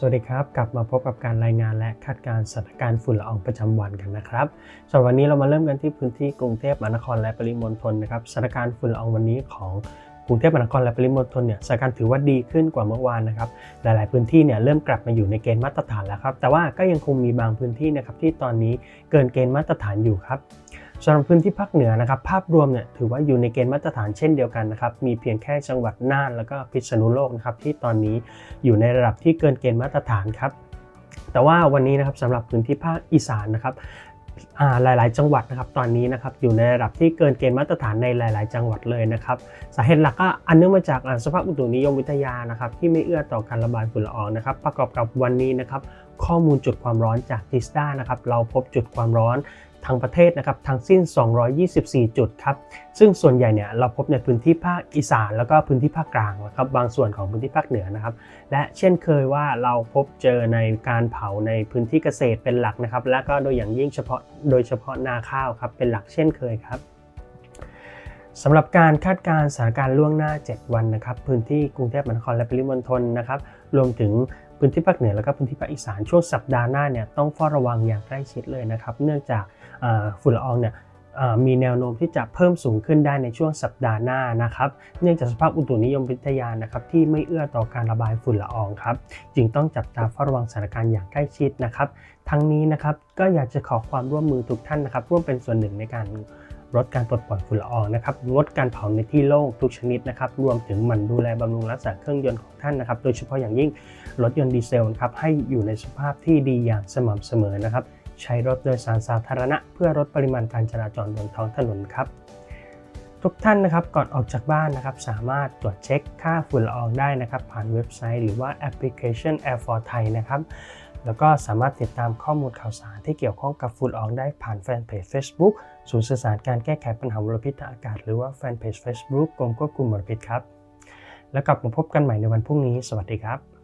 สวัสดีครับ กลับมาพบกับการรายงานและคาดการณ์สถานการณ์ฝุ่นละอองประจำวันกันนะครับสำหรับวันนี้เรามาเริ่มกันที่พื้นที่กรุงเทพมหานครและปริมณฑลนะครับสถานการณ์ฝุ่นละอองวันนี้ของกรุงเทพมหานครและปริมณฑลเนี่ยสถานการณ์ถือว่าดีขึ้นกว่าเมื่อวานนะครับหลาย ๆ พื้นที่เนี่ยเริ่มกลับมาอยู่ในเกณฑ์มาตรฐานแล้วครับแต่ว่าก็ยังคงมีบางพื้นที่นะครับที่ตอนนี้เกินเกณฑ์มาตรฐานอยู่ครับ สำหรับพื้นที่ภาคเหนือนะครับภาพรวมเนี่ยถือว่าอยู่ในเกณฑ์มาตรฐานเช่นเดียวกันนะครับมีเพียงแค่จังหวัดน่านแล้วก็พิษณุโลกนะครับที่ตอนนี้อยู่ในระดับที่เกินเกณฑ์มาตรฐานครับแต่ว่าวันนี้นะครับสำหรับพื้นที่ภาคอีสานนะครับหลายๆ จังหวัดนะครับตอนนี้นะครับอยู่ในระดับที่เกินเกณฑ์มาตรฐานในหลาย ๆ จังหวัดเลยนะครับสาเหตุหลักก็อันเนื่องมาจากสภาพอุตุนิยมวิทยานะครับที่ไม่เอื้อต่อการระบายฝุ่นละอองนะครับประกอบกับวันนี้นะครับข้อมูลจุดความร้อนจากทิสตานะครับเราพบจุดความร้อน ทั้งประเทศนะครับทั้งสิ้น 224 จุดครับซึ่งส่วนใหญ่เนี่ยเราพบในพื้นที่ภาคอีสานแล้วก็พื้นที่ภาคกลางนะครับบางส่วนของพื้นที่ภาคเหนือนะครับ และเช่นเคยว่าเราพบเจอในการเผาในพื้นที่เกษตรเป็นหลักนะครับ และก็โดยอย่างยิ่งเฉพาะโดยเฉพาะนาข้าวครับเป็นหลักเช่นเคยครับสำหรับการคาดการณ์สถานการณ์ล่วงหน้า 7 วันนะครับ พื้นที่กรุงเทพมหานครและปริมณฑลนะครับ รวมถึง พื้นที่ภาคเหนือแล้วก็พื้นที่ภาคอีสานช่วงสัปดาห์หน้าเนี่ยต้องเฝ้าระวังอย่างใกล้ชิดเลยนะครับ เนื่องจากฝุ่นละอองเนี่ยมีแนวโน้มที่จะเพิ่มสูงขึ้นได้ในช่วงสัปดาห์หน้านะครับ เนื่องจากสภาพอุตุนิยมวิทยานะครับที่ไม่เอื้อต่อการระบายฝุ่นละอองครับ จึงต้องจับตาเฝ้าระวังสถานการณ์อย่างใกล้ชิดนะครับ ทั้งนี้นะครับก็อยากจะขอความร่วมมือทุกท่านนะครับ ร่วมเป็นส่วนหนึ่งในการ ลดการปลดปล่อยฝุ่นละอองนะครับลดการเผาในที่โล่งทุกชนิดนะครับรวมถึงหมั่นดูแลบำรุงรักษาเครื่องยนต์ของท่านนะครับโดยเฉพาะอย่างยิ่งรถยนต์ดีเซลครับให้อยู่ในสภาพที่ดีอย่างสม่ำเสมอนะครับใช้รถโดยสารสาธารณะ เพื่อลดปริมาณการจราจรบนท้องถนนครับทุกท่านนะครับก่อนออกจากบ้านนะครับสามารถตรวจเช็คค่าฝุ่นละอองได้นะครับ ผ่านเว็บไซต์หรือว่าแอปพลิเคชัน Air for Thai นะครับ แล้วก็สามารถติดตามข้อมูลข่าวสารที่เกี่ยวข้องกับฝุ่นละอองได้ผ่านแฟนเพจ Facebook ศูนย์สื่อสารการแก้ไขปัญหามลพิษทางอากาศ หรือว่าแฟนเพจ Facebook กรมควบคุมมลพิษครับ แล้วกลับมาพบกันใหม่ในวันพรุ่งนี้ สวัสดีครับ